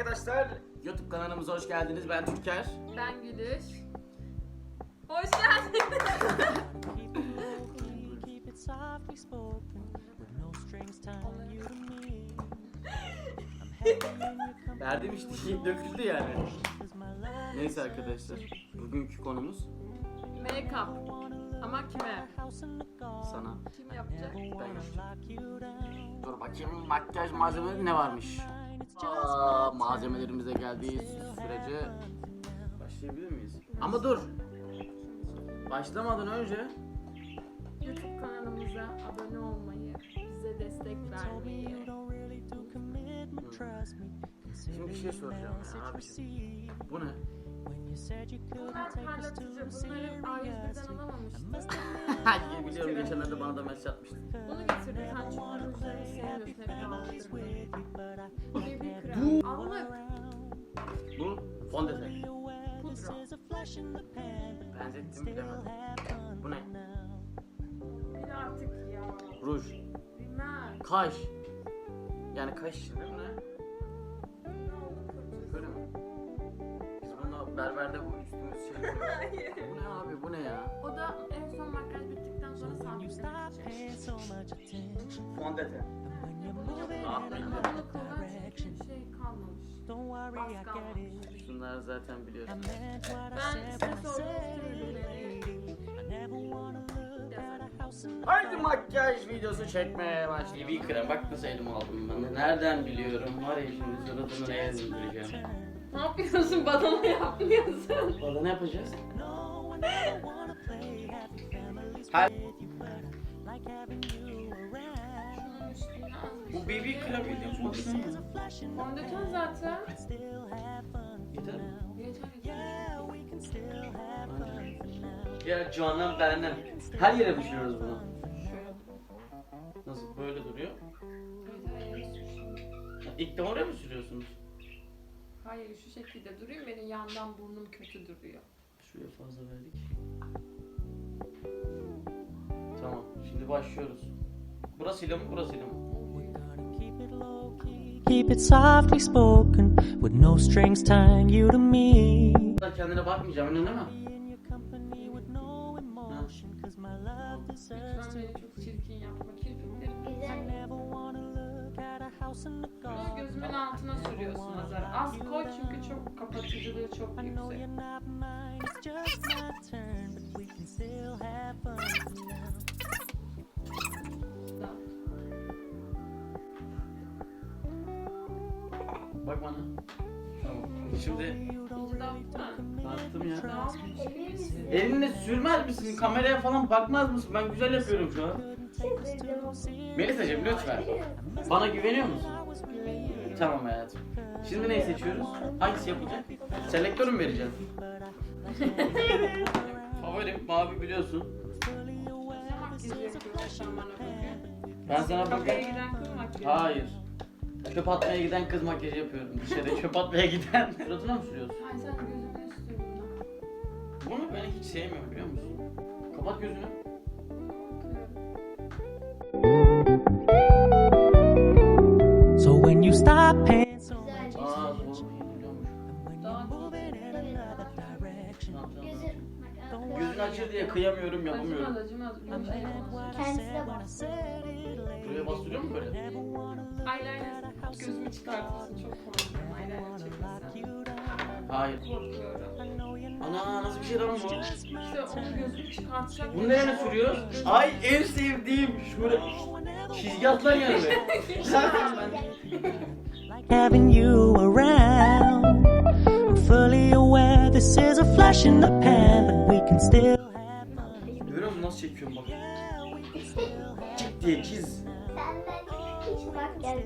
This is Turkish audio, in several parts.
arkadaşlar. YouTube kanalımıza hoş geldiniz. Ben Türker. Ben Gülüş. Hoş geldin. Keep it softly spoken with no strings tying you to me. I'm happy when you come Verdiğim işte şey döküldü yani. Neyse arkadaşlar. Bugünkü konumuz Make-up. Ama kime? sana. Kim yapacak? Ben yapacağım. Dur bakayım makyaj malzemeleri ne varmış? Aa, malzemelerimize geldiği sürece başlayabilir miyiz? Ama dur. Başlamadan önce YouTube kanalımıza abone olmayı, bize destek vermeyi. şimdi bir şey soracağım ya abi. Bu ne? When you said you couldn't Bunlar take us parlatıcı. too Bunları A101'den alamamıştım. Hadi biliyorum geçenlerde bana da mesaj atmıştı. Bunu getirdim. Sen çünkü sevmiyorsun. Hep krem. Allık. Bu fondöten. Pudra. Benzettim bilemedim. Bu ne? Bir artık ya. Ruj. Rimel. Kaş. Yani kaş değil mi berberde bu üstümüz şey Hayır. Bu ne abi bu ne ya? O da en son makyaj bittikten sonra sabitlenecek. Fondöten. Ah, çünkü şey kalmamış. Bas kalmamış. it. Şunları zaten biliyorsun. Ben size Haydi makyaj videosu çekmeye başlayalım. BB krem bak nasıl elime aldım ben de. Nereden biliyorum? Var ya şimdi suratını neye indireceğim. Ne yapıyorsun? Badana yapmıyorsun. Valla ne yapacağız? Her- Bu. BB krem videosu baksana. Fondöten zaten. Yeter mi? Ya canım benim. Her yere düşürüyoruz bunu. Şöyle. Nasıl böyle duruyor? Yeter yeter. İlk de oraya mı sürüyorsunuz? Hayır şu şekilde duruyor. Benim yandan burnum kötü duruyor. Şuraya fazla verdik. Tamam, şimdi başlıyoruz. Burasıyla mı, burasıyla mı? Keep it softly spoken with no strings tying you to me. Kendine bakmayacağım, öyle değil mi? Lütfen beni çok çirkin yapma. Kirpiklerim I altına sürüyorsun Azar. Az koy çünkü çok kapatıcılığı çok yüksek. Bak bana. Tamam. Şimdi Dağıttım ya. elinle sürmez misin? Kameraya falan bakmaz mısın? Ben güzel yapıyorum şu an. Melisa'cığım lütfen. Bana güveniyor musun? Güveniyorum. Tamam hayatım. Şimdi neyi seçiyoruz? Hangisi yapılacak? Selektör mü vereceğim? Favorim mavi biliyorsun. Ben sana bakayım. giden kız makyajı. Hayır. Çöp atmaya giden kız makyajı yapıyorum. Dışarı çöp atmaya giden. Suratına mı sürüyorsun? Ay sen gözümün üstünde. Bunu ben hiç sevmiyorum biliyor musun? Kapat gözünü. Açır diye kıyamıyorum yapamıyorum. Acımaz acımaz. Kendisi de later. Buraya bastırıyor mu böyle? Eyeliner gözümü the çıkartırsın. Çok korkuyorum eyeliner down. Hayır. Korkuyorum. Ana nasıl bir şey lan bu? İşte onun gözünü çıkartacak. Bunu nereye sürüyoruz? Ay en sevdiğim şu böyle çizgi atlar yani having you around. I'm fully aware this is a flash in the pan, but we can still. Çekiyorum bak. Çek diye çiz. Senden hiç makyaj.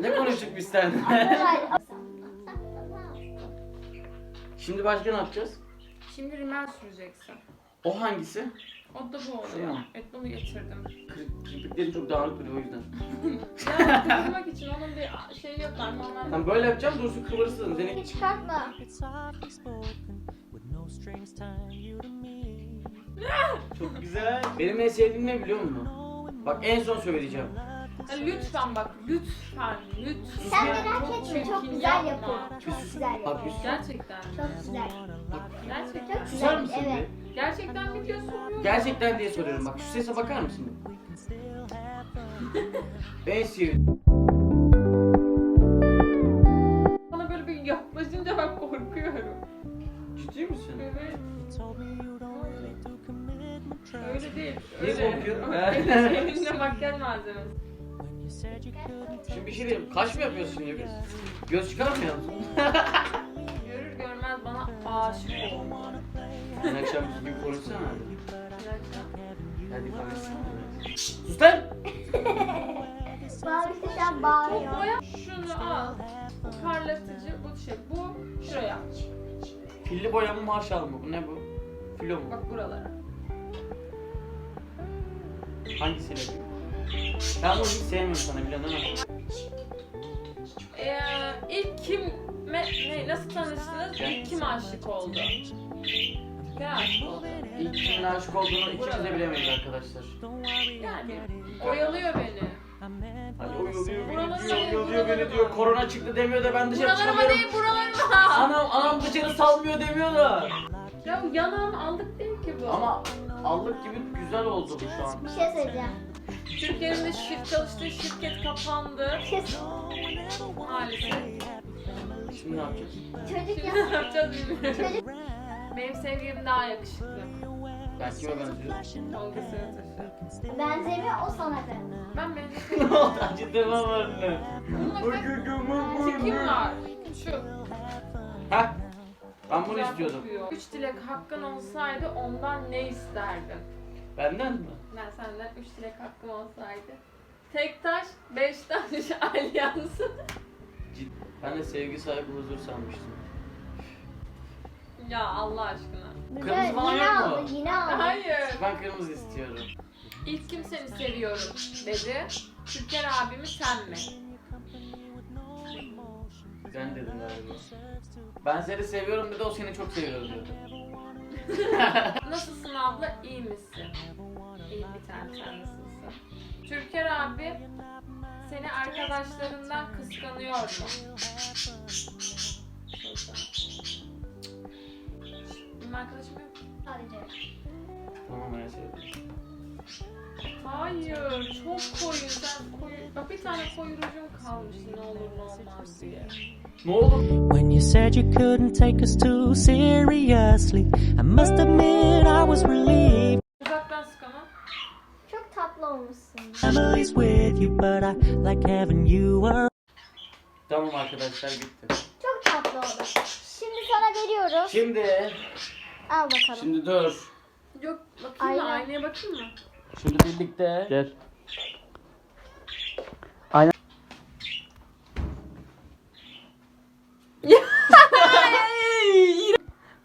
Ne konuştuk biz seninle? Şimdi başka ne yapacağız? Şimdi rimel süreceksin. O hangisi? O da bu oluyor. Tamam. Evet bunu getirdim. Kır- Kirpiklerim çok dağınık duruyor o yüzden. Ya kıvırmak için onun bir şey yok. Normalde Ben böyle yapacağım dursun kıvırsın. Seni Hiç çıkartma. Keep it softly spoken with no strings tying you to me. Çok güzel. Benim en sevdiğim ne biliyor musun? Bak en son söyleyeceğim. Ya lütfen bak lütfen lütfen. Sen merak Çok Çirkin güzel yapma. yapıyor. Çok güzel Bak yapıyor. Gerçekten. Çok güzel. Gerçekten. Çok susar güzel. mısın Evet. Gerçekten mi diyorsun? Gerçekten diye soruyorum bak şu sese bakar mısın? en sevdiğim. Niye korkuyorsun? Öyle Elinde makyaj malzemesi. Şimdi bir şey diyeyim. Kaş mı yapıyorsun şimdi biz? Göz çıkarmıyor musun? Görür görmez bana aşık oldu. Dün akşam bizim gibi konuşsana hadi. Hadi konuşsana. Sus lan! Mavi şu an Bu bağırıyor. boya şunu al. Parlatıcı bu şey. Bu şuraya. Pilli boya mı marşal mı? Bu ne bu? Filo mu? Bak buralara. Hangisiyle? Ben bunu hiç sevmiyorum sana değil mi? Ee, ilk kim me, ne, nasıl tanıştınız? İlk kim aşık oldu? Oldu? İlk kimin aşık olduğunu ikimiz de bilemeyiz arkadaşlar. Yani oyalıyor beni. Hani oyalıyor beni Buraları diyor, oyalıyor beni diyor. Korona çıktı demiyor da ben dışarı Buralarıma çıkamıyorum. değil buralarıma. Anam, anam dışarı salmıyor demiyor da. Ya yanağımı aldık değil ki bu. Ama allık gibi güzel oldu bu şu an. Bir şey söyleyeceğim. Türkiye'nin de şirket çalıştığı şirket kapandı. Şey Maalesef. Şimdi ne yapacağız? Çocuk Şimdi ya. ne yapacağız bilmiyorum. Çocuk Benim sevgilim daha yakışıklı. Ben kime benziyorum? Tolga Sığırtaşı. benzemiyor o sana benziyor. Ben benim ne oldu? Acıtırma var mı? Bununla kim var? Şu. Heh. Ben bunu Güzel istiyordum. kokuyor. Üç dilek hakkın olsaydı ondan ne isterdin? Benden mi? Ben senden üç dilek hakkım olsaydı. Tek taş, beş taş alyansı. Ben de sevgi sahibi huzur sanmıştım. Ya Allah aşkına. Kırmızı falan yine yok mu? aldı, yine aldı. Hayır. Ben kırmızı istiyorum. İlk kim seni seviyorum dedi. Türker abimi sen mi? Sen dedin galiba. Ben seni seviyorum dedi, o seni çok seviyorum dedi. Nasılsın abla? İyi misin? İyi bir tane sen nasılsın? Türker abi seni arkadaşlarından kıskanıyor mu? Benim arkadaşım yok. Sadece. Tamam ben sevdim. Hayır, çok koyu. Sen koyu. Bak bir tane koyu rujum kalmıştı ne olur ne olmaz diye. Ne oldu? When you said you couldn't take us too seriously, I must admit I was relieved. Uzaktan sık ama. Çok tatlı olmuşsun. Families with you, but I like having you around. Tamam arkadaşlar bitti. Çok tatlı oldu. Şimdi sana veriyoruz. Şimdi, Al bakalım. şimdi dur. Yok bakayım mı? Aynaya bakayım mı? Şimdi birlikte. Gel.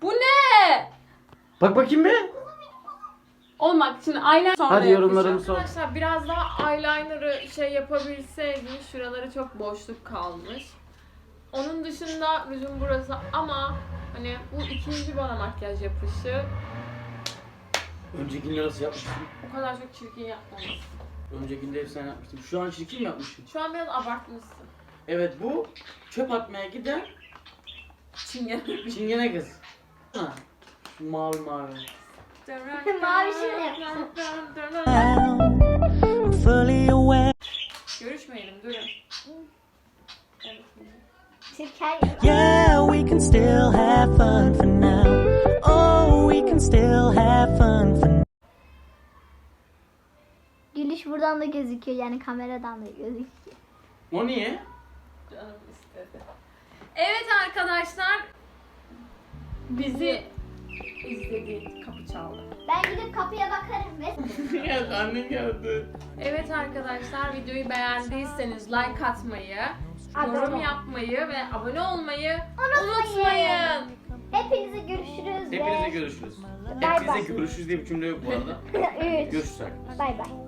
Bu ne? Bak bakayım bir. Olmak şimdi eyeliner sonra Hadi yorumlarını yapacağım. sor. Arkadaşlar biraz daha eyeliner'ı şey yapabilseydim şuraları çok boşluk kalmış. Onun dışında rujum burası ama hani bu ikinci bana makyaj yapışı Öncekinde nasıl yapmıştın? O kadar çok çirkin yapmamışsın. Öncekinde hep sen yapmıştın. Şu an çirkin mi yapmışsın? Şu an biraz abartmışsın. Evet bu çöp atmaya giden Çingene. çingene kız. Ha. Şu mavi mavi. Mavi şey yapsın. Fully aware. Görüşmeyelim durun. Yeah, we can still have fun for now. Buradan da gözüküyor yani kameradan da gözüküyor. O niye? Canım istedi. Evet arkadaşlar. Bizi izledi. Kapı çaldı. Ben gidip kapıya bakarım ve geldi annem geldi. Evet arkadaşlar videoyu beğendiyseniz like atmayı, Abone yorum yapmayı ve abone olmayı Unutmayın. unutmayın. hepinize görüşürüz Hepinize görüşürüz. Bay Hepinize bay. görüşürüz diye bir cümle yok bu arada. Üç. Görüşürüz arkadaşlar. Bay bay.